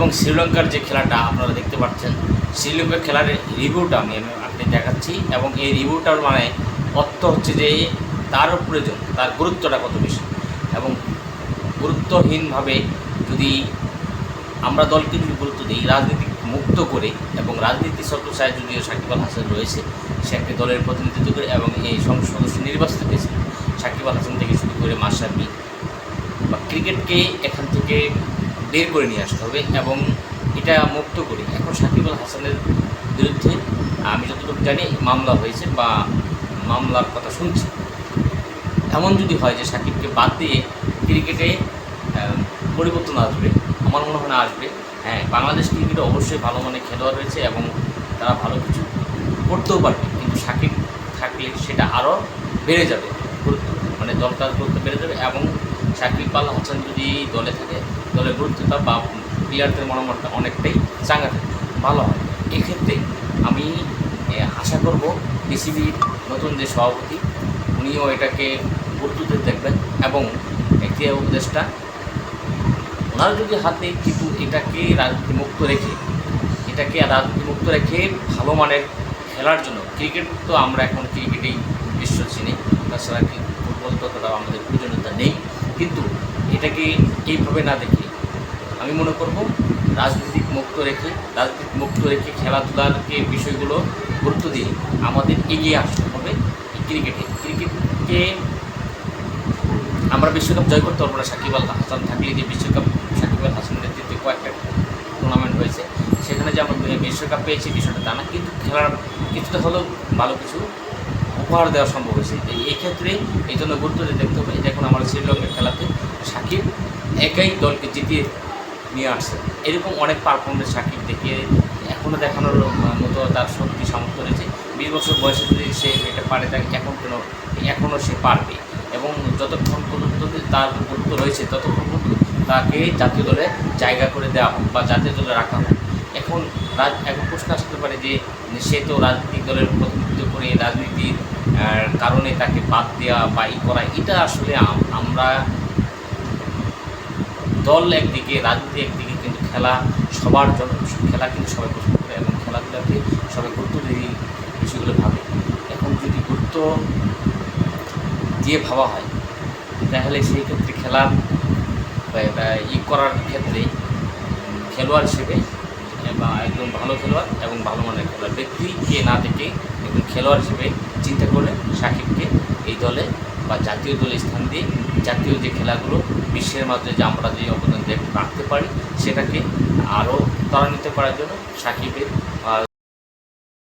এবং শ্রীলঙ্কার যে খেলাটা আপনারা দেখতে পাচ্ছেন শ্রীলঙ্কার খেলার রিভিউটা আমি আপনি দেখাচ্ছি এবং এই রিভিউটার মানে অর্থ হচ্ছে যে তার প্রয়োজন, তার গুরুত্বটা কত বেশি এবং গুরুত্বহীনভাবে যদি আমরা দলকে যদি গুরুত্ব দিই রাজনীতি মুক্ত করে এবং রাজনীতি সর্বসায় যদিও সাকিব আল হাসান রয়েছে, সে একটি দলের প্রতিনিধিত্ব করে এবং এই সংসদ সদস্য নির্বাচিত হয়েছিল সাকিব আল হাসান থেকে শুরু করে মাসাবি বা ক্রিকেটকে এখান থেকে বের করে নিয়ে আসতে হবে এবং এটা মুক্ত করে। এখন সাকিব আল হাসানের বিরুদ্ধে আমি যতটুকু জানি মামলা হয়েছে বা মামলার কথা শুনছি। এমন যদি হয় যে সাকিবকে বাদ দিয়ে ক্রিকেটে পরিবর্তন আসবে, আমার মনে হয় না আসবে। হ্যাঁ বাংলাদেশ ক্রিকেটে অবশ্যই ভালো মানের খেলোয়াড় রয়েছে এবং তারা ভালো কিছু করতেও পারবে, কিন্তু সাকিব থাকলে সেটা আরও বেড়ে যাবে মানে দরকার গুরুত্ব বেড়ে যাবে এবং সাকিব আল হাসান যদি দলে থাকে, দলের গুরুত্বটা বা প্লেয়ারদের মনোমতটা অনেকটাই চাঙ্গা থাকে, ভালো হয়। এক্ষেত্রে আমি আশা করব বিসিবির নতুন যে সভাপতি, উনিও এটাকে গুরুত্ব দেখবেন এবং একটি উপদেশটা ওনার যদি হাতে কিন্তু এটাকে রাজনীতি মুক্ত রেখে, এটাকে রাজনীতি মুক্ত রেখে ভালো মানের খেলার জন্য, ক্রিকেট তো আমরা এখন ক্রিকেটেই বিশ্ব চিনি, তাছাড়া ফুটবল তো তারা আমাদের প্রয়োজনীয়তা নেই। এটাকে এইভাবে না দেখে আমি মনে করব রাজনীতিক মুক্ত রেখে রাজনীতি মুক্ত রেখে খেলাধুলার খেলাধুলারকে বিষয়গুলো গুরুত্ব দিয়ে আমাদের এগিয়ে আসতে হবে এই ক্রিকেটে। ক্রিকেটকে আমরা বিশ্বকাপ জয় করতে পারব না। সাকিব আল হাসান থাকলে যে বিশ্বকাপ, সাকিব আল হাসানের নেতৃত্বে কয়েকটা টুর্নামেন্ট হয়েছে। সেখানে যে আমরা বিশ্বকাপ পেয়েছি বিষয়টা তা না, কিন্তু খেলার কিছুটা হলেও ভালো কিছু উপহার দেওয়া সম্ভব হয়েছে। এই ক্ষেত্রে এই জন্য গুরুত্ব দেখতে হবে এখন আমার শ্রীলঙ্কার সাকিব একাই দলকে জিতিয়ে নিয়ে আসছে। এরকম অনেক পারফরমেন্স সাকিব দেখিয়ে এখনও দেখানোর মতো তার শক্তি, সামর্থ্য রয়েছে। বিশ বছর বয়সে যদি সে এটা পারে, তাকে এখন কেন এখনও সে পারবে। এবং যতক্ষণ পর্যন্ত তার গুরুত্ব রয়েছে, ততক্ষণ পর্যন্ত তাকে জাতীয় দলে জায়গা করে দেওয়া হোক বা জাতীয় দলে রাখা হোক। এখন রাজ, এখন প্রশ্ন আসতে পারে যে সে তো রাজনৈতিক দলের প্রতিনিধিত্ব করে, রাজনীতির কারণে তাকে বাদ দেওয়া বা ই করা, এটা আসলে আমরা দল একদিকে, রাজনীতি একদিকে কিন্তু খেলা সবার জন্য, খেলা কিন্তু সবাই পছন্দ করে এবং খেলাধুলাকে সবাই গুরুত্ব দিয়ে বিষয়গুলো ভাবে। এখন যদি গুরুত্ব দিয়ে ভাবা হয়, তাহলে সেই ক্ষেত্রে খেলা ই করার ক্ষেত্রে খেলোয়াড় হিসেবে, বা একজন ভালো খেলোয়াড় এবং ভালো মানের খেলোয়াড় ব্যক্তিকে না দেখে একজন খেলোয়াড় হিসেবে চিন্তা করে সাকিবকে এই দলে বা জাতীয় দলে স্থান দিয়ে জাতীয় যে খেলাগুলো বিশ্বের মাধ্যমে যে আমরা যে অবদান রাখতে পারি, সেটাকে আরও ত্বরান্বিত করার জন্য সাকিবের